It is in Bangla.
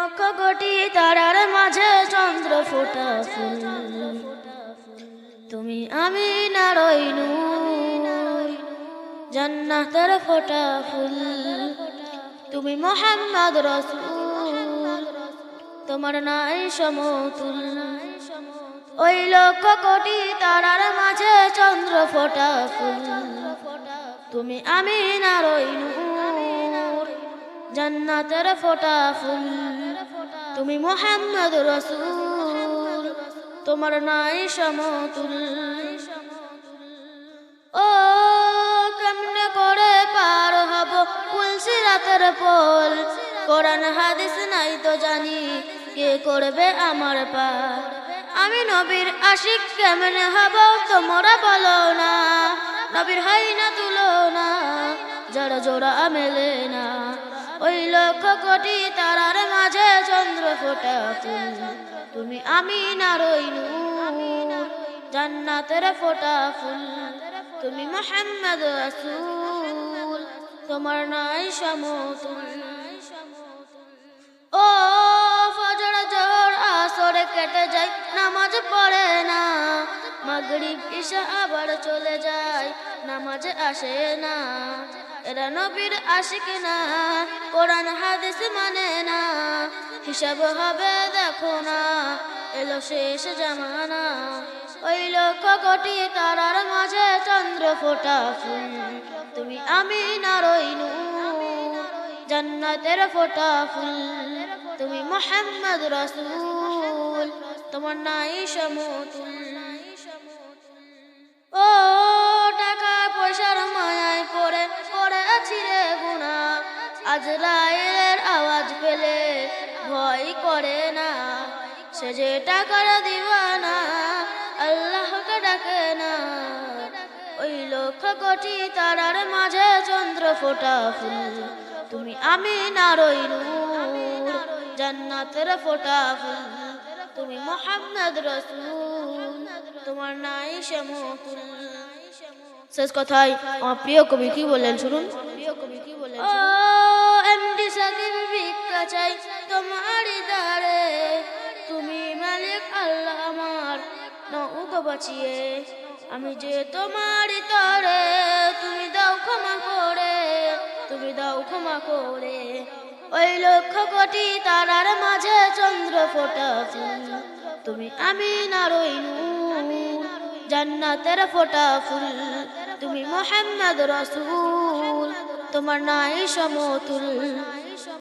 লক্ষ কোটি তারার মাঝে চন্দ্র ফোটা ফুল। তুমি আমি নারইনু জান্নাতের ফোটা ফুল। তুমি মোহাম্মদ রসুল, তোমার নাই সমতুল। ওই লক্ষ কোটি তারার মাঝে চন্দ্র ফোটা ফুল। তুমি আমি নারইনু জান্নাতের ফোটা ফুল। তুমি মোহাম্মদ রসুল, তোমার নাই সমতুল। ও, কেমনে করে পার হব কুলসি রাতের পোল। কোরআন হাদিস নাই তো জানি কে করবে আমার পার। আমি নবীর আশিক কেমনে হব তোমরা বলো না। নবীর হাই না তুলো না, যারা জোড়া মেলে না। ওই লক্ষ কোটি তারার মাঝে চন্দ্র ফোটা তুমি আমি না রইনু জান্নাতের ফোটা ফুল। তুমি মোহাম্মদ রাসূল, তোমার নাই সমতুল। ও ফজর জোর আসরে কেটে না মাগরিব ঈশা আবার চলে যায়, নামাজ আসে না। এরা নবীর আশিক না, কোরআন হাদিস মানে না। হিসাব হবে দেখো না, এলো শেষ জামানা। ওই লক্ষ কোটি তারার মাঝে চন্দ্র ফোটা ফুল। তুমি আমি না নারইনু জান্নাতের ফোটা ফুল। তুমি মোহাম্মদ রসুল, তোমার নাই সমতুল। আজ রায়ের আওয়াজ পেলে ভয় করে না। সে যে টাকার দিবানা আল্লাহকে ডাকে না। ওই লক্ষ কোটি তারার মাঝে চন্দ্র ফোটা ফুল। তুমি আমি নারই নূর জান্নাতের ফোটা ফুল। তুমি মোহাম্মদ রসুল তোমার নাই সমতুল শেষ কথায় আমার প্রিয় কবি কি বললেন শুনুন? প্রিয় কবি কি বললেন চাই তোমার দারে তুমি মালিক, আল্লাহ আমার। নৌকা বাঁচিয়ে আমি যে তোমারই তরে। তুমি দাও ক্ষমা করে, তুমি দাও ক্ষমা করে। ওই লক্ষ কোটি তারার মাঝে চন্দ্র ফোটা তুমি আমি না নারইনু, জান্নাতের ফোটা ফুল। তুমি মোহাম্মদ রসুল, তোমার নাই সমতুল।